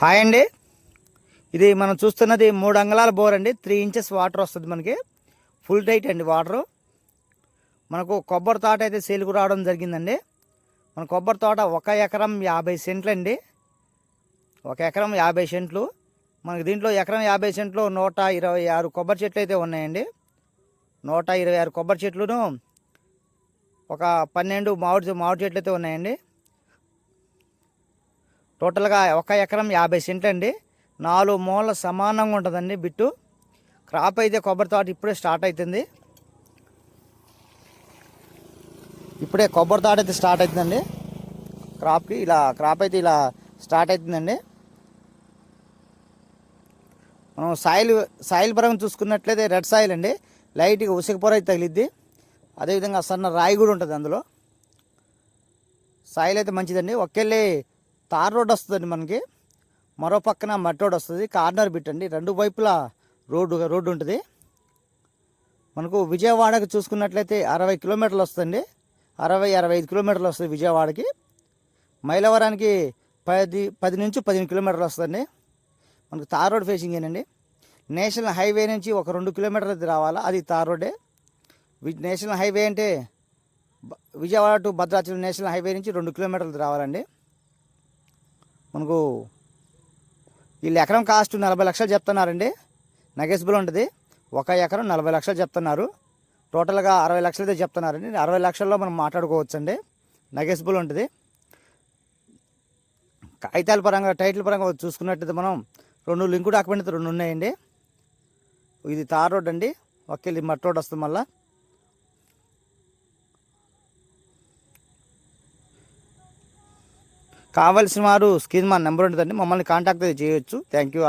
Hi అండి. ఇది మనం చూస్తున్నది మూడు అంగళాల బోర్ అండి. త్రీ ఇంచెస్ వాటర్ వస్తుంది మనకి. ఫుల్ టైట్ అండి వాటరు మనకు కొబ్బరి తోట అయితే సేలుకు రావడం జరిగిందండి. మన కొబ్బరి తోట ఒక ఎకరం యాభై సెంట్లు అండి. ఒక ఎకరం యాభై సెంట్లు. మనకి దీంట్లో ఎకరం యాభై సెంట్లు నూట ఇరవై ఆరు కొబ్బరి చెట్లు అయితే ఉన్నాయండి. నూట ఇరవై ఆరు కొబ్బరి చెట్లును ఒక పన్నెండు మామిడి మామిడి చెట్లు అయితే ఉన్నాయండి. టోటల్గా ఒక ఎకరం యాభై సెంట్లు అండి. నాలుగు మూలల సమానంగా ఉంటుందండి బిట్టు. క్రాప్ అయితే కొబ్బరి తోట ఇప్పుడే స్టార్ట్ అవుతుంది ఇప్పుడే కొబ్బరి తోట అయితే స్టార్ట్ అవుతుందండి క్రాప్కి ఇలా క్రాప్ అయితే ఇలా స్టార్ట్ అవుతుందండి మనం సాయిల్ సాయిల్ పరంగా చూసుకున్నట్లయితే రెడ్ సాయిల్ అండి. లైట్గా ఉసిక పొర అయితే తగిలిద్ది. అదేవిధంగా సన్న రాయి కూడా ఉంటుంది అందులో. సాయిల్ అయితే మంచిదండి. ఒకేళ్ళి తార్ రోడ్ వస్తుందండి మనకి. మరో పక్కన మట్టి రోడ్ వస్తుంది. కార్నర్ బిట్ అండి. రెండు వైపులా రోడ్డు రోడ్డు ఉంటుంది. మనకు విజయవాడకి చూసుకున్నట్లయితే అరవై కిలోమీటర్లు వస్తుంది అరవై అరవై ఐదు కిలోమీటర్లు వస్తుంది విజయవాడకి. మైలవరానికి పది పది నుంచి పదిహేను కిలోమీటర్లు వస్తుంది మనకు తార్ రోడ్ ఫేసింగ్ ఏనండి. నేషనల్ హైవే నుంచి ఒక రెండు కిలోమీటర్లు రావాలా? అది తార్ రోడ్డే. వి- నేషనల్ హైవే అంటే Vijayawada to Bhadrachalam national highway నుంచి రెండు కిలోమీటర్లు రావాలండి. మనకు వీళ్ళు ఎకరం కాస్ట్ నలభై లక్షలు చెప్తున్నారండి. నగేసిబుల్ ఉంటుంది. ఒక ఎకరం నలభై లక్షలు చెప్తున్నారు. టోటల్గా అరవై లక్షలతో చెప్తున్నారండి. అరవై లక్షల్లో మనం మాట్లాడుకోవచ్చండి. నగేసిబుల్ ఉంటుంది. కాగితాల పరంగా టైటిల్ పరంగా చూసుకున్నట్టయితే మనం రెండు లింకు డాక్యుమెంట్ అయితే రెండు ఉన్నాయండి. ఇది తార్ రోడ్ అండి. ఒకే మట్టి రోడ్ వస్తుంది మళ్ళీ. కావలసిన వారు స్క్రీన్ మా నెంబర్ ఉంటుందండి. మమ్మల్ని కాంటాక్ట్ చేయొచ్చు. Thank you